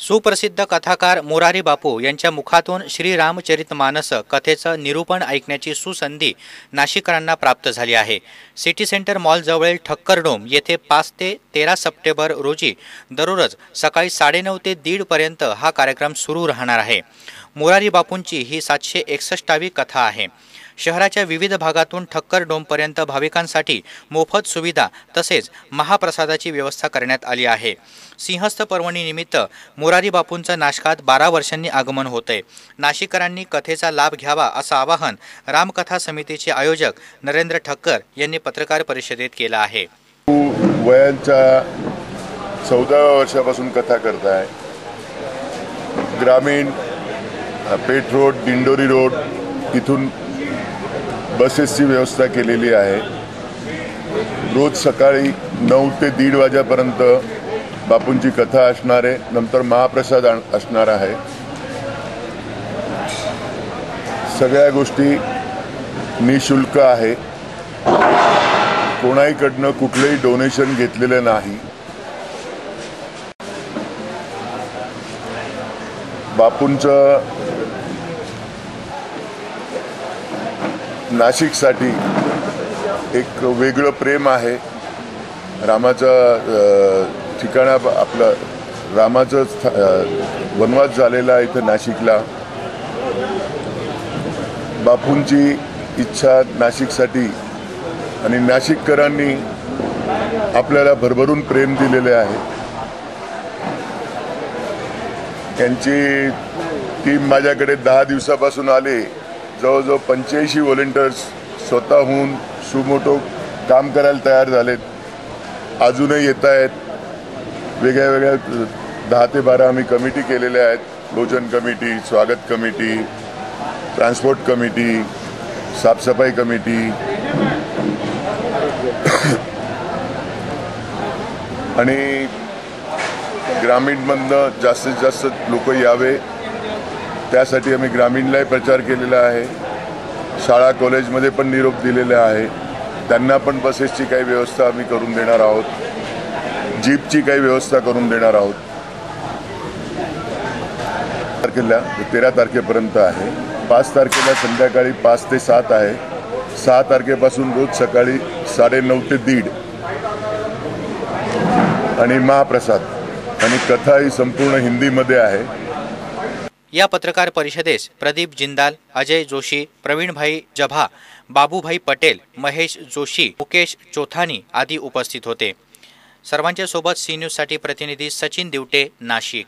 सुप्रसिद्ध कथाकार मोरारी बापू यांच्या मुखातून श्रीरामचरितमानस कथेचं निरूपण ऐकण्याची सुसंधी नाशिकरांना प्राप्त झाली आहे. सिटी सेंटर मॉलजवळील ठक्करडोम येथे पाच ते तेरा सप्टेंबर रोजी दररोज सकाळी साडेनऊ ते दीडपर्यंत हा कार्यक्रम सुरू राहणार आहे. मोरारी बापूंची ही सातशे एकसष्टावी कथा आहे. शहराच्या विविध भागातून ठक्कर डोमपर्यंत भाविकांसाठी मोफत सुविधा तसेच महाप्रसादाची व्यवस्था करण्यात आली आहे. सिंहस्थ पर्वणीनिमित्त मोरारी बापूंचं नाशकात बारा वर्षांनी आगमन होते नाशिकरांनी कथेचा लाभ घ्यावा असं आवाहन रामकथा समितीचे आयोजक नरेंद्र ठक्कर यांनी पत्रकार परिषदेत केलं आहे. वयांच्या चौदाव्या वर्षापासून कथा करताय. ग्रामीण पेठ रोड दिंडोरी रोड इथून बसेसची व्यवस्था केलेली आहे. रोज सकाळी नऊ ते दीड वाजेपर्यंत बापूंची कथा असणार आहे. नंतर महाप्रसाद असणार आहे. सगळ्या गोष्टी निशुल्क आहे. कोणाहीकडनं कुठलंही डोनेशन घेतलेलं नाही. बापूंचं नाशिकसाठी एक वेगळं प्रेम आहे. रामाचं ठिकाणा आपलं रामाचं स्थ- वनवास झालेला आहे इथं नाशिकला. बापूंची इच्छा नाशिकसाठी आणि नाशिककरांनी आपल्याला भरभरून प्रेम दिलेले आहे. त्यांची टीम माझ्याकडे दहा दिवसापासून आले. जवळजवळ पंच्याऐंशी व्हॉलेंटियर्स स्वतःहून सुमोटो काम करायला तयार झालेत. अजूनही येत आहेत. वेगळ्या वेगळ्या दहा ते बारा आम्ही कमिटी केलेल्या आहेत. लोचन कमिटी स्वागत कमिटी ट्रान्सपोर्ट कमिटी साफसफाई कमिटी आणि ग्रामीणमधनं जास्तीत जास्त लोक यावे. त्यासाठी आम्ही ग्रामीणलाही प्रचार केलेला आहे. शाळा कॉलेजमध्ये पण निरोप दिलेला आहे. त्यांना पण बसेसची काही व्यवस्था आम्ही करून देणार आहोत. जीपची काही व्यवस्था करून देणार आहोत. तारखेला तेरा तारखेपर्यंत आहे. पाच तारखेला संध्याकाळी पाच ते सात आहे. सहा तारखेपासून रोज सकाळी साडेनऊ ते दीड. आणि महाप्रसाद. आणि कथा ही संपूर्ण हिंदीमध्ये आहे. या पत्रकार परिषदेस प्रदीप जिंदाल अजय जोशी प्रवीणभाई जभा बाबूभाई पटेल महेश जोशी मुकेश चोथानी आदी उपस्थित होते. सर्वांच्या सोबत सी न्यूजसाठी प्रतिनिधी सचिन दिवटे नाशिक.